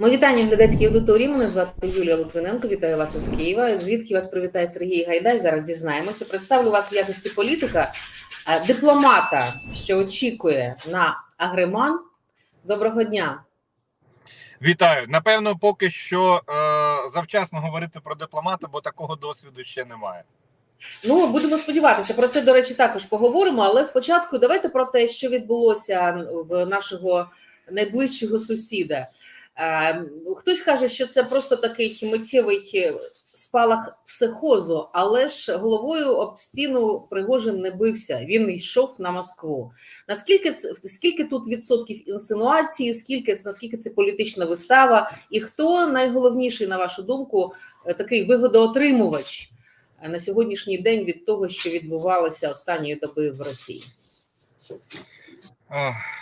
Ми вітання глядацькій аудиторії. Мене звати Юлія Литвиненко. Вітаю вас із Києва. Звідки вас привітає Сергій Гайдай? Зараз дізнаємося. Представлю вас в якості політика, е, дипломата, що очікує на агреман. Доброго дня. Вітаю. Напевно, поки що е, завчасно говорити про дипломата, бо такого досвіду ще немає. Ну будемо сподіватися. Про це до речі також поговоримо. Але спочатку давайте про те, що відбулося в нашого найближчого сусіда. Е, Хтось каже, що це просто такий миттєвий спалах психозу, але ж головою об стіну Пригожин не бився. Він йшов на Москву. Наскільки скільки тут відсотків інсинуації, скільки наскільки це політична вистава, і хто найголовніший, на вашу думку, е, такий вигодоотримувач е, на сьогоднішній день від того, що відбувалося останньої доби в Росії?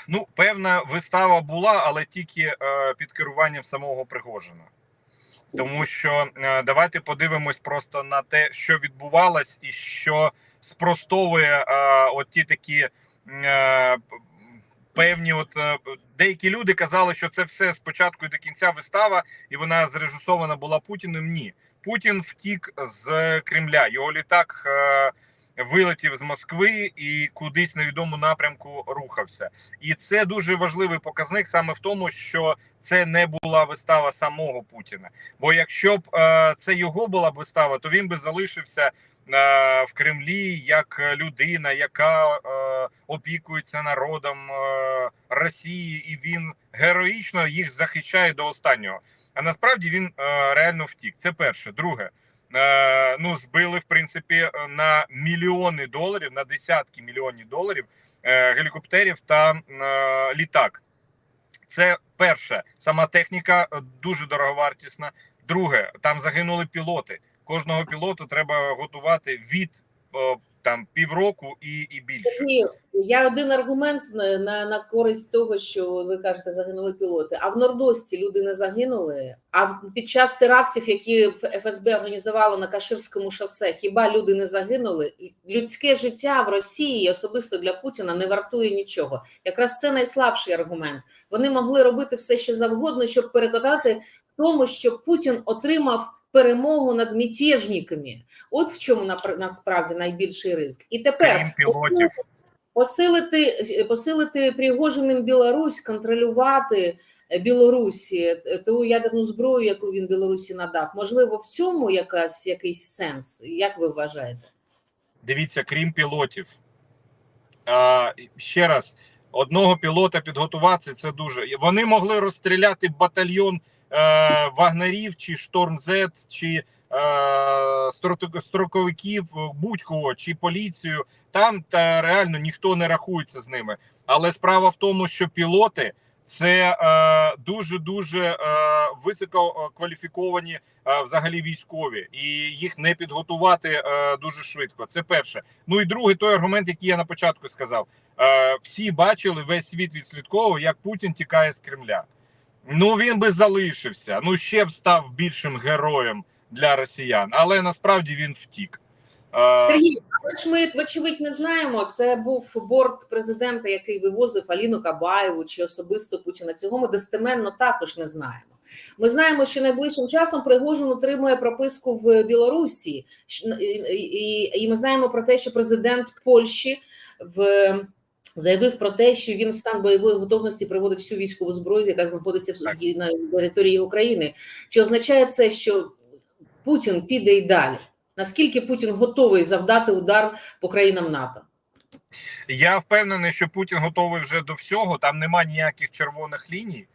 Ну, певна вистава була, але тільки е, під керуванням самого Пригожина. Тому що е, давайте подивимось просто на те, що відбувалось, і що спростовує е, от ті такі певні, от деякі люди казали, що це все спочатку і до кінця вистава, і вона зрежисована була Путіним. Ні, Путін втік з Кремля. Його літак. Вилетів з Москви і кудись на відому напрямку рухався, і це дуже важливий показник саме в тому, що це не була вистава самого Путіна. Бо якщо б е, це його була б вистава, то він би залишився е, в Кремлі як людина, яка е, опікується народом е, Росії, і він героїчно їх захищає до останнього. А насправді він е, реально втік. Це перше. Друге. Е, ну збили в принципі на мільйони доларів, на десятки мільйонів доларів е, гелікоптерів та е, літак. Це перше, сама техніка дуже дороговартісна. Друге, там загинули пілоти. Кожного пілоту треба готувати від там півроку і і більше. Ні, я один аргумент на, на користь того, що ви кажете, загинули пілоти. А в Нордості люди не загинули. А під час терактів, які ФСБ організувало на Каширському шосе, хіба люди не загинули? Людське життя в Росії особисто для Путіна не вартує нічого. Якраз це найслабший аргумент. Вони могли робити все, що завгодно, щоб переконати тому, що Путін отримав перемогу над мятежниками. От в чому насправді найбільший ризик. І тепер пілотів. посилити посилити Пригожиним Білорусь, контролювати Білорусі ту ядерну зброю, яку він Білорусі надав. Можливо, в цьому якась якийсь сенс. Як ви вважаєте? Дивіться, крім пілотів. А, Ще раз, одного пілота підготувати це дуже. Вони могли розстріляти батальйон е, вагнерів, чи Шторм Зет, чи е, строковиків, будь-кого, чи поліцію. Там та реально ніхто не рахується з ними. Але справа в тому, що пілоти це дуже дуже е, високо кваліфіковані е, взагалі військові, і їх не підготувати е, дуже швидко. Це перше. Ну і другий той аргумент, який я на початку сказав. Е, всі бачили весь світ відслідковував, як Путін тікає з Кремля. Ну він би залишився. Ну ще б став більшим героєм для росіян, але насправді він втік. Сергій, але ж ми вочевидь не знаємо. Це був борт президента, який вивозив Аліну Кабаєву чи особисто Путіна. Цього ми достеменно також не знаємо. Ми знаємо, що найближчим часом Пригожин отримує прописку в Білорусі, і ми знаємо про те, що президент Польщі в. Заявив про те, що він в стан бойової готовності приводить всю військову зброю, яка знаходиться в на території України. Чи означає це, що Путін піде й далі? Наскільки Путін готовий завдати удар по країнам НАТО? Я впевнений, що Путін готовий вже до всього. Там нема ніяких червоних ліній.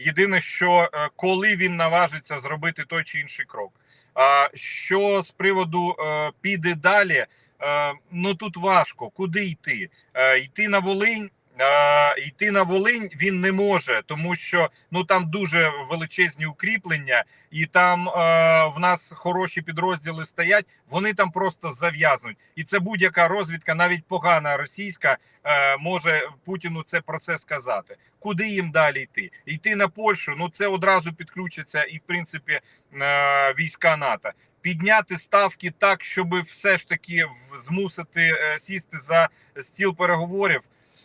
Єдине, що коли він наважиться зробити той чи інший крок. Що з приводу піде далі? Ну тут важко куди йти? Йти на Волинь. Е, йти на Волинь він не може, тому що ну там дуже величезні укріплення, і там е, в нас хороші підрозділи стоять. Вони там просто зав'язнуть, і це будь-яка розвідка, навіть погана російська, е, може Путіну це про це сказати. Куди їм далі йти? Йти на Польщу. Ну це одразу підключиться, і в принципі е, війська НАТО. Підняти ставки так, щоб все ж таки змусити е, сісти за стіл переговорів.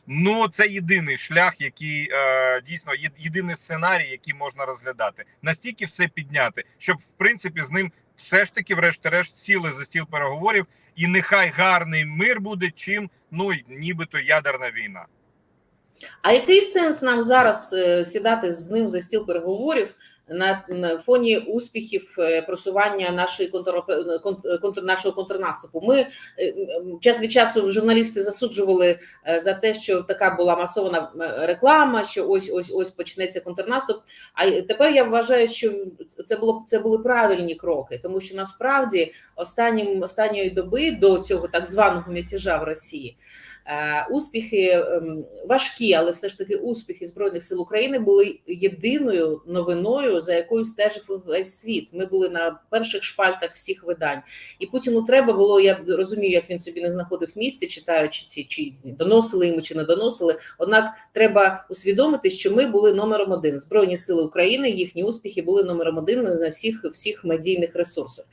Ну, це єдиний шлях, який е, дійсно єдиний сценарій, який можна розглядати. Настільки все підняти, щоб в принципі з ним все ж таки, врешті-решт, сіли за стіл переговорів, і нехай гарний мир буде, чим ну нібито ядерна війна. А який сенс нам зараз е, сідати з ним за стіл переговорів на, фоні успіхів е, просування нашої контр, контр, нашого контрнаступу? Ми е, час від часу журналісти засуджували е, за те, що така була масована е, реклама, що ось ось ось почнеться контрнаступ. А тепер я вважаю, що це було це були правильні кроки, тому що насправді останнім останньої доби до цього так званого мятежа в Росії. Е, Успіхи ем, важкі, але все ж таки успіхи збройних сил України були єдиною новиною, за якою стежив весь світ. Ми були на перших шпальтах всіх видань, і Путіну треба було. Я розумію, як він собі не знаходив місця, читаючи ці чи доносили йому, чи не доносили. Однак треба усвідомити, що ми були номером один. Збройні сили України, їхні успіхи були номером один на всіх всіх медійних ресурсах.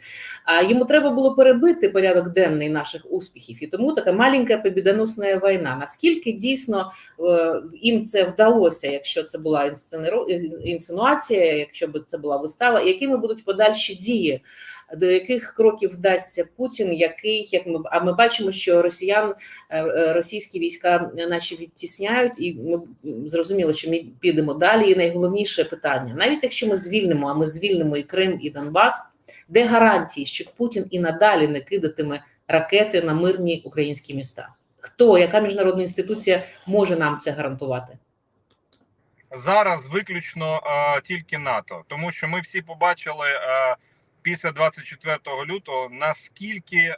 А йому треба було перебити порядок денний наших успіхів, і тому така маленька побідоносна війна. Наскільки дійсно е, їм це вдалося, якщо це була інсинуація, якщо б це була вистава, якими будуть подальші дії? До яких кроків вдасться Путін, який як ми а ми бачимо, що росіян е, е, російські війська, наче відтісняють, і ми зрозуміли, що ми підемо далі. І найголовніше питання: навіть якщо ми звільнимо, а ми звільнимо і Крим, і Донбас. Де гарантії, що Путін і надалі не кидатиме ракети на мирні українські міста? Хто, яка міжнародна інституція може нам це гарантувати? Зараз виключно е, тільки НАТО, тому що ми всі побачили е, після 24 лютого наскільки е,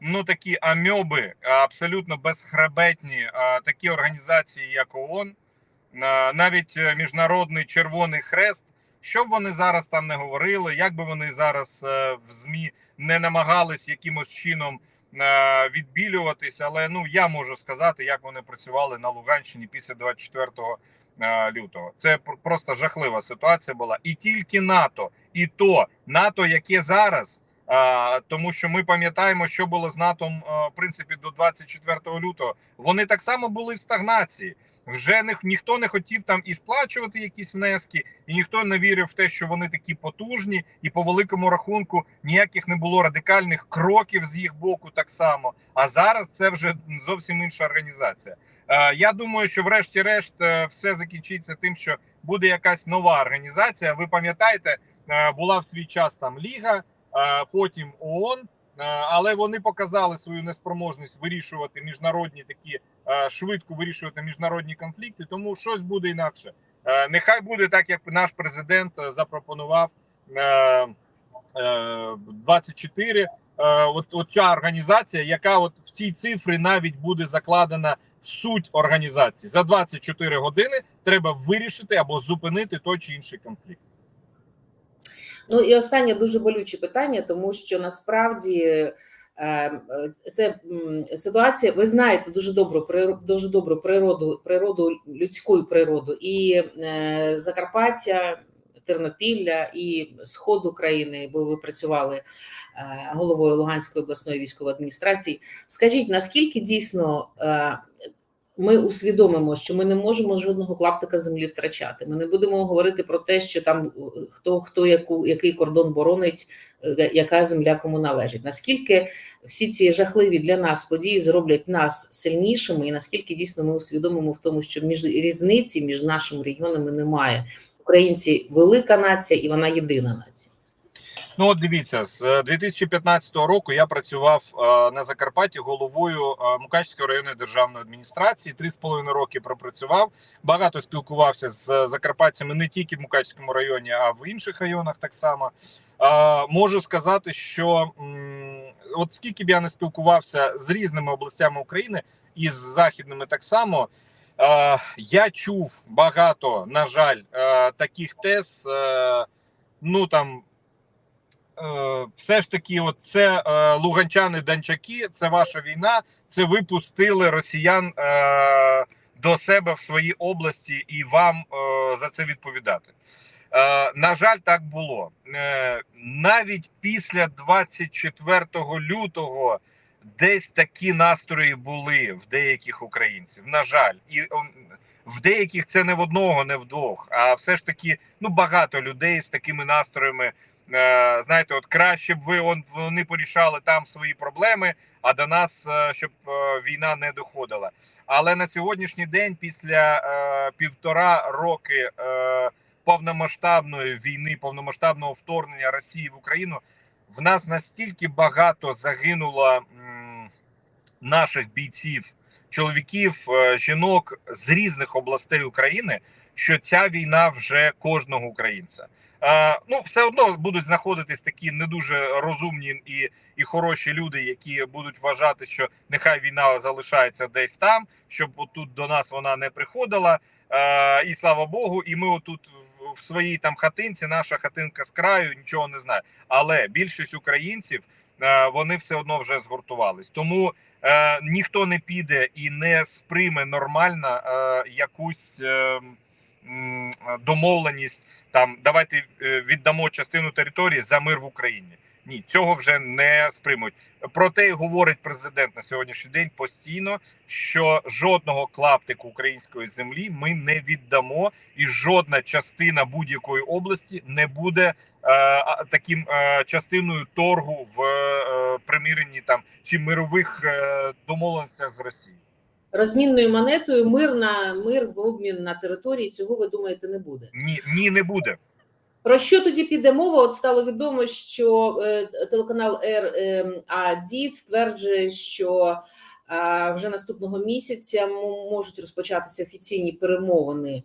ну такі амьоби абсолютно безхребетні е, такі організації, як ООН, е, навіть міжнародний Червоний Хрест. Що б вони зараз там не говорили, як би вони зараз е, в змі не намагались якимось чином відбілюватись, але ну я можу сказати, як вони працювали на Луганщині після 24 е, лютого. Це пр- просто жахлива ситуація була. І тільки НАТО, і то НАТО, яке зараз. е, тому що ми пам'ятаємо, що було з НАТО е, в принципі до 24 лютого. Вони так само були в стагнації. Вже не, ніхто не хотів там і сплачувати якісь внески, і ніхто не вірив в те, що вони такі потужні, і по великому рахунку ніяких не було радикальних кроків з їх боку, так само. А зараз це вже зовсім інша організація. Е, я думаю, що врешті-решт е, все закінчиться тим, що буде якась нова організація. Ви пам'ятаєте, е, була в свій час там Ліга, е, потім ООН. Е, Але вони показали свою неспроможність вирішувати міжнародні такі е, швидко вирішувати міжнародні конфлікти. Тому щось буде інакше. Е, Нехай буде так, як наш президент запропонував е, е, 24. Е, От, ця організація, яка от в цій цифрі навіть буде закладена суть організації за 24 години. Треба вирішити або зупинити той чи інший конфлікт. Ну і останнє дуже болюче питання, тому що насправді е, це ситуація. Ви знаєте дуже добру дуже добру природу, природу людську природу і е, Закарпаття, Тернопілля і сход України, бо ви працювали е, головою Луганської обласної військової адміністрації. Скажіть, наскільки дійсно ми усвідомимо, що ми не можемо жодного клаптика землі втрачати. Ми не будемо говорити про те, що там е, хто хто яку який кордон боронить, е, яка земля кому належить. Наскільки всі ці жахливі для нас події зроблять нас сильнішими, і наскільки дійсно ми усвідомимо в тому, що між різниці між нашими регіонами немає. Українці велика нація, і вона єдина нація. Ну, от дивіться, з е, 2015 року я працював е, на Закарпатті головою е, Мукачської районної державної адміністрації. Три з половиною роки пропрацював. Багато спілкувався з закарпатцями не тільки в Мукачському районі, а в інших районах так само. Е, можу сказати, що м, от скільки б я не спілкувався з різними областями України і з західними так само. Е, я чув багато, на жаль, е, таких тез. Е, ну там е, все ж таки, от це е, луганчани данчаки, це ваша війна. Це ви пустили росіян е, до себе в свої області і вам е, за це відповідати. Е, на жаль, так було. Е, навіть після 24 лютого десь такі настрої були в деяких українців. На жаль, і в деяких це не в одного, не в двох, а все ж таки ну багато людей з такими настроями. Е, знаєте, от краще б ви он, вони порішали там свої проблеми, а до нас е, щоб е, війна не доходила. Але на сьогоднішній день, після півтора роки повномасштабної війни, повномасштабного вторгнення Росії в Україну, в нас настільки багато загинуло наших бійців, чоловіків, жінок з різних областей України, що ця війна вже кожного українця. Ну, все одно будуть знаходитись такі не дуже розумні і, і хороші люди, які будуть вважати, що нехай війна залишається десь там, щоб тут до нас вона не приходила. І слава Богу, і ми отут в, своїй там хатинці, наша хатинка з краю, нічого не знає. Але більшість українців вони все одно вже згуртувались. Тому е, ніхто не піде і не сприйме нормально е, якусь е, домовленість. Там давайте е, віддамо частину території за мир в Україні. Ні, цього вже не сприймуть. Проте й говорить президент на сьогоднішній день постійно, що жодного клаптику української землі ми не віддамо, і жодна частина будь-якої області не буде е, таким е, частиною торгу в е, примиренні там чи мирових е, домовленостях з Росією. Розмінною монетою мир на мир в обмін на території цього ви думаєте не буде. Ні, ні, не буде. Про що тоді піде мова? От стало відомо, що е, телеканал РАДІ стверджує, що е, вже наступного місяця можуть розпочатися офіційні перемовини.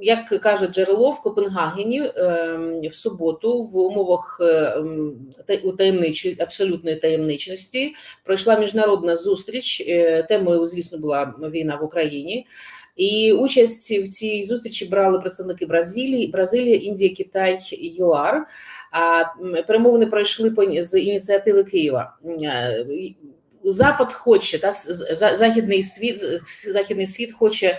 Як каже джерело в Копенгагені е, в суботу в умовах е, та- у таємничої абсолютної таємничності пройшла міжнародна зустріч. е, Темою, звісно, була війна в Україні. І участь в цій зустрічі брали представники Бразилії, Бразилія, Індія, Китай, ЮАР. А перемовини пройшли з ініціативи Києва. Запад хоче та західний світ західний світ хоче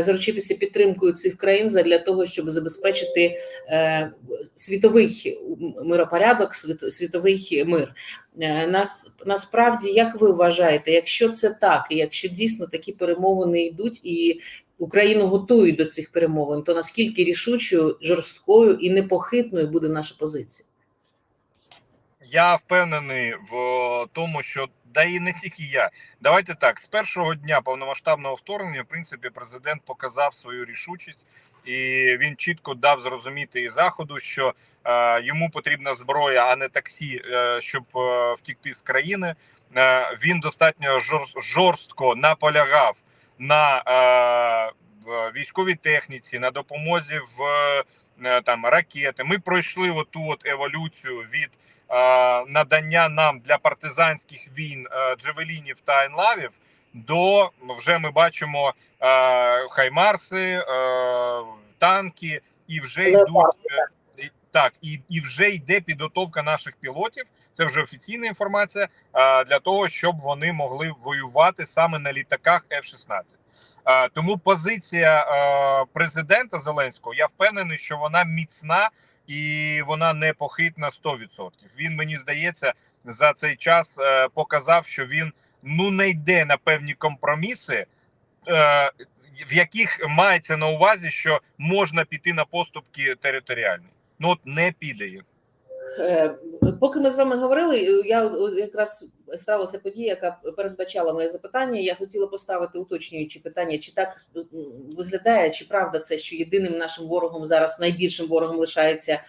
заручитися підтримкою цих країн для того, щоб забезпечити е, світовий миропорядок, світ- світовий мир. Е, Нас насправді, як ви вважаєте, якщо це так, і якщо дійсно такі перемовини йдуть і Україну готують до цих перемовин, то наскільки рішучою, жорсткою і непохитною буде наша позиція? Я впевнений в тому, що да і не тільки я. Давайте так: з першого дня повномасштабного вторгнення, в принципі, президент показав свою рішучість, і він чітко дав зрозуміти і заходу, що е, йому потрібна зброя, а не таксі, е, щоб е, втікти з країни. Е, він достатньо жорстко наполягав на е, військовій техніці, на допомозі в е, там ракети. Ми пройшли оту от еволюцію від надання нам для партизанських війн е, джевелінів та енлавів до вже ми бачимо е, хаймарси, е, танки, і вже йдуть е, так, і, і вже йде підготовка наших пілотів. Це вже офіційна інформація е, для того, щоб вони могли воювати саме на літаках F-16. Е, Тому позиція е, президента Зеленського, я впевнений, що вона міцна і вона непохитна 100%. Він мені здається за цей час е, показав, що він ну не йде на певні компроміси, е, в яких мається на увазі, що можна піти на поступки територіальні. Ну от не піде їх. Е, Поки ми з вами говорили, е, я якраз сталася подія, яка передбачала моє запитання. Я хотіла поставити уточнюючі питання, чи так виглядає, чи правда це, що єдиним нашим ворогом зараз найбільшим ворогом лишається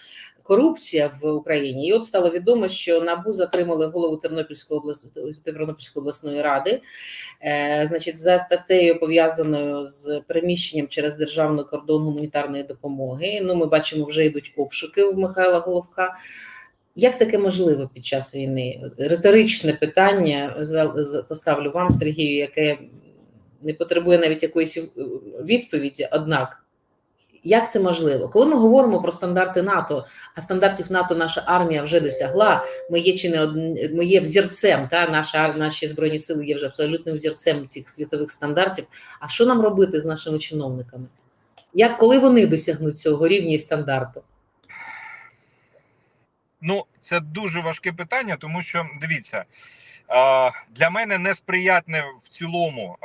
корупція в Україні. І от стало відомо, що набу затримали голову Тернопільської обласної Тернопільської обласної ради. Е, значить, за статтею пов'язаною з переміщенням через державний кордон гуманітарної допомоги. Ну, ми бачимо, вже йдуть обшуки в Михайла Головка. Як таке можливо під час війни? Риторичне питання поставлю вам, Сергію, яке не потребує навіть якоїсь е, відповіді. Однак, як це можливо? Коли ми говоримо про стандарти НАТО, а стандартів НАТО наша армія вже досягла, ми є чи не одн- ми є взірцем, та наша наші збройні сили є вже абсолютним взірцем цих світових стандартів. А що нам робити з нашими чиновниками? Як коли вони досягнуть цього рівня і стандарту? Ну, це дуже важке питання, тому що дивіться, для мене несприятне в цілому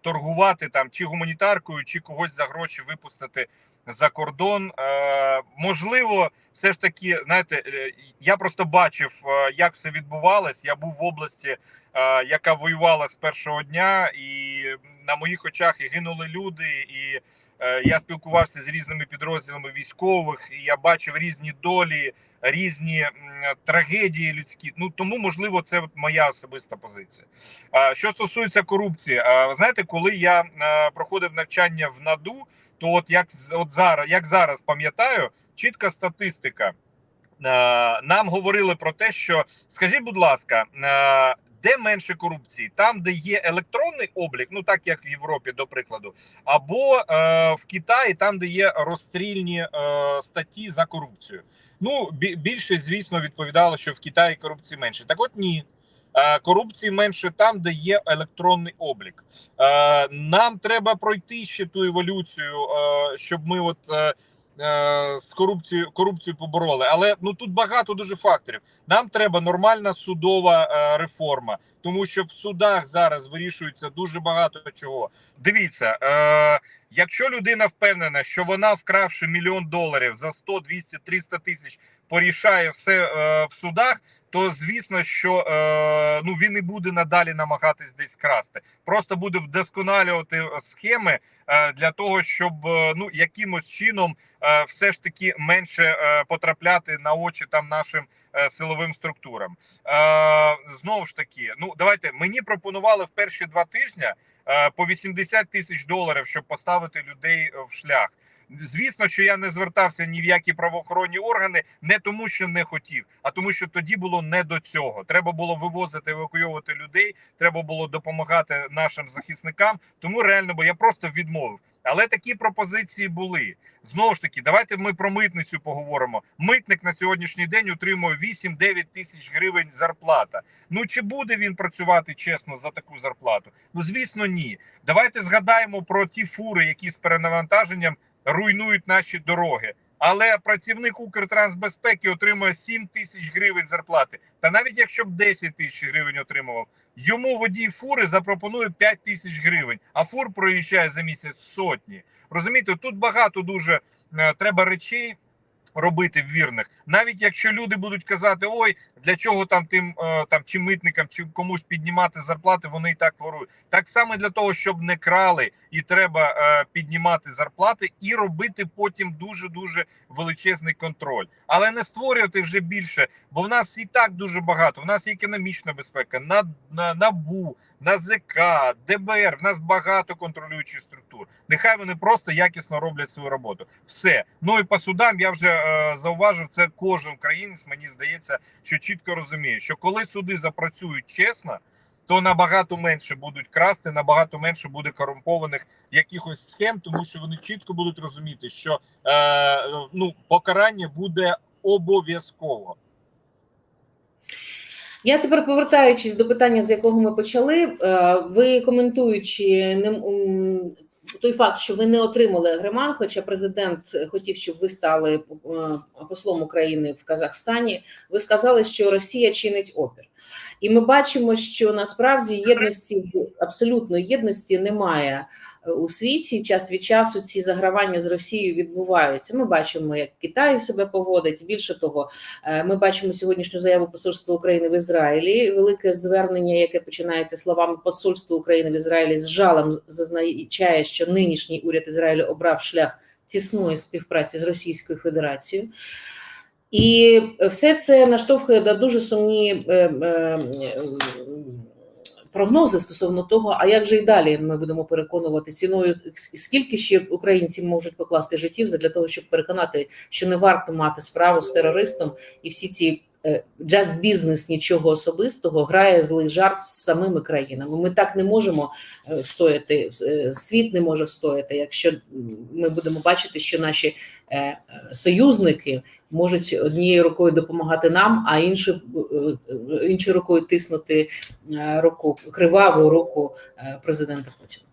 торгувати там чи гуманітаркою, чи когось за гроші випустити за кордон. Можливо, все ж таки, знаєте, е, я просто бачив, як все відбувалось. Я був в області, яка воювала з першого дня, і на моїх очах і гинули люди, і е, я спілкувався з різними підрозділами військових, і я бачив різні долі, різні трагедії людські. Ну тому, можливо, це моя особиста позиція. Що стосується корупції, знаєте, коли я е, проходив навчання в НАДУ, то от як от зараз, як зараз пам'ятаю, чітка статистика. Е, Нам говорили про те, що скажіть, будь ласка, е, де менше корупції? Там, де є електронний облік, ну так як в Європі, до прикладу, або е, в Китаї, там, де є розстрільні е, статті за корупцію. Ну, бі- більшість, звісно, відповідало, що в Китаї корупції менше. Так, от ні. Е, Корупції менше там, де є електронний облік. Е, Нам треба пройти ще ту еволюцію, е, щоб ми от з корупцією корупцією побороли. Але ну тут багато дуже факторів. Нам треба нормальна судова е, реформа, тому що в судах зараз вирішується дуже багато чого. Дивіться, е, якщо людина впевнена, що вона, вкравши мільйон доларів за 100, 200, 300 тисяч, порішає все е, в судах. То звісно, що е, ну він і буде надалі намагатись десь красти, просто буде вдосконалювати е, схеми е, для того, щоб е, ну якимось чином е, все ж таки менше е, потрапляти на очі там нашим е, силовим структурам. Е, знову ж таки, ну давайте мені пропонували в перші два тижні е, по 80 тисяч доларів, щоб поставити людей е, в шлях. Звісно, що я не звертався ні в які правоохоронні органи, не тому, що не хотів, а тому, що тоді було не до цього. Треба було вивозити, евакуйовувати людей. Треба було допомагати нашим захисникам. Тому реально, бо я просто відмовив. Але такі пропозиції були знову ж таки. Давайте ми про митницю поговоримо. Митник на сьогоднішній день отримує 8-9 тисяч гривень зарплата. Ну чи буде він працювати чесно за таку зарплату? Ну звісно, ні. Давайте згадаємо про ті фури, які з перенавантаженням руйнують наші дороги. Але працівник Укртрансбезпеки отримує 7 тисяч гривень зарплати. Та навіть якщо б 10 тисяч гривень отримував, йому водій фури запропонує 5 тисяч гривень, а фур проїжджає за місяць сотні. Розумієте, тут багато дуже е, треба речей. Робити вірних, навіть якщо люди будуть казати, ой, для чого там тим е, там чи митникам, чи комусь піднімати зарплати, вони і так ворують. Так само для того, щоб не крали, і треба е, піднімати зарплати і робити потім дуже дуже величезний контроль, але не створювати вже більше, бо в нас і так дуже багато. В нас є економічна безпека, на, на набу, НАЗК, ДБР. В нас багато контролюючих структур. Нехай вони просто якісно роблять свою роботу. Все. Ну і по судам я вже е, зауважив це. Кожен українець мені здається, що чітко розуміє, що коли суди запрацюють чесно. То набагато менше будуть красти, набагато менше буде корумпованих якихось схем, тому що вони чітко будуть розуміти, що е, ну покарання буде обов'язково. Я тепер повертаючись до питання, з якого ми почали, е, ви коментуючи той факт, що ви не отримали агреман, хоча президент хотів, щоб ви стали е, послом України в Казахстані. Ви сказали, що Росія чинить опір, і ми бачимо, що насправді єдності абсолютно єдності немає е, у світі. Час від часу ці загравання з Росією відбуваються. Ми бачимо, як Китай себе поводить. Більше того, Е, Ми бачимо сьогоднішню заяву Посольства України в Ізраїлі. Велике звернення, яке починається словами Посольства України в Ізраїлі з жалем зазначає, що нинішній уряд Ізраїлю обрав шлях тісної співпраці з Російською Федерацією. І все це наштовхує на дуже сумні е, е, е, прогнози стосовно того, а як же і далі ми будемо переконувати ціною, скільки ще українці можуть покласти життів для того, щоб переконати, що не варто мати справу з терористом, і всі ці just бізнес нічого особистого грає злий жарт з самими країнами. Ми так не можемо е, встояти, е, світ не може встояти, якщо ми будемо бачити, що наші е, е, союзники можуть однією рукою допомагати нам, а іншою е, іншою рукою тиснути е, руку криваву руку е, президента Путіна.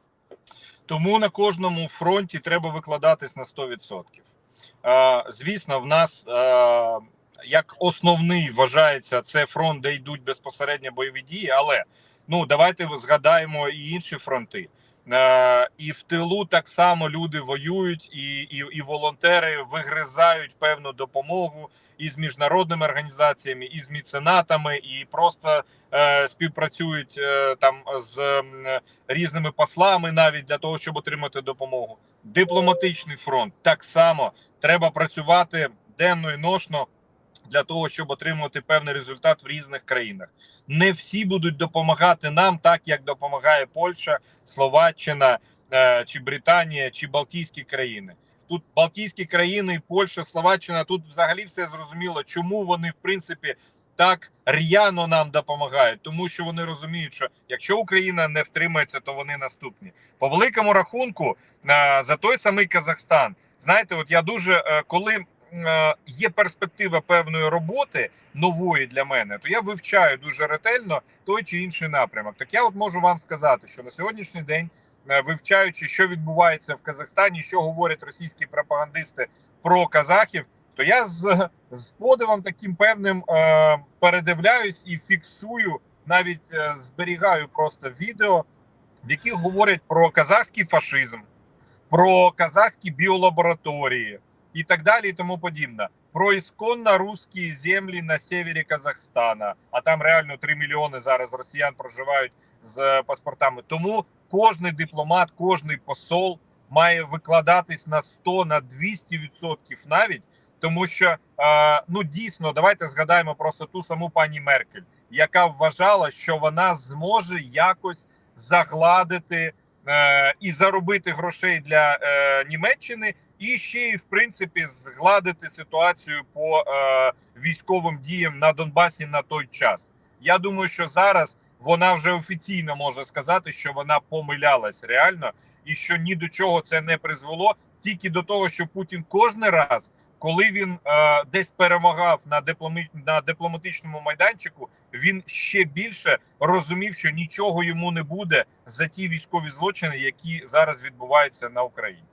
Тому на кожному фронті треба викладатись на 100%. Е, Звісно, в нас е, як основний вважається це фронт, де йдуть безпосередньо бойові дії. Але ну давайте згадаємо і інші фронти. Е, і в тилу так само люди воюють, і, і, і волонтери вигризають певну допомогу і з міжнародними організаціями, і з меценатами, і просто е, співпрацюють е, там з м, різними послами, навіть для того, щоб отримати допомогу. Дипломатичний фронт так само треба працювати денно і ношно для того, щоб отримувати певний результат в різних країнах. Не всі будуть допомагати нам, так як допомагає Польща, Словаччина е, чи Британія, чи Балтійські країни. Тут Балтійські країни, Польща, Словаччина. Тут взагалі все зрозуміло, чому вони в принципі так р'яно нам допомагають, тому що вони розуміють, що якщо Україна не втримається, то вони наступні. По великому рахунку е, за той самий Казахстан. Знаєте, от я дуже е, коли є перспектива певної роботи нової для мене, то я вивчаю дуже ретельно той чи інший напрямок. Так я от можу вам сказати, що на сьогоднішній день, е, вивчаючи, що відбувається в Казахстані, що говорять російські пропагандисти про казахів, то я з, з подивом таким певним е, передивляюсь і фіксую, навіть е, зберігаю просто відео, в яких говорять про казахський фашизм, про казахські біолабораторії і так далі, і тому подібне. Про ісконно русські землі на севері Казахстана, а там реально 3 мільйони зараз росіян проживають з е, паспортами. Тому кожний дипломат, кожний посол має викладатись на 100, на 200 відсотків навіть, тому що ну дійсно давайте згадаємо просто ту саму пані Меркель, яка вважала, що вона зможе якось загладити е, і заробити грошей для е, Німеччини, і ще й в принципі згладити ситуацію по е, військовим діям на Донбасі на той час. Я думаю, що зараз вона вже офіційно може сказати, що вона помилялась реально, і що ні до чого це не призвело, тільки до того, що Путін кожен раз, коли він е, десь перемагав на дипломі... на дипломатичному майданчику, він ще більше розумів, що нічого йому не буде за ті військові злочини, які зараз відбуваються на Україні.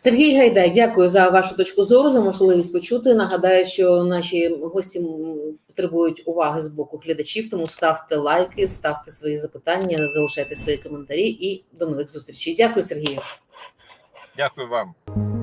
Сергій Гайдай, дякую за вашу точку зору, за можливість почути. Нагадаю, що наші гості потребують уваги з боку глядачів, тому ставте лайки, ставте свої запитання, залишайте свої коментарі і до нових зустрічей. Дякую, Сергію. Дякую вам.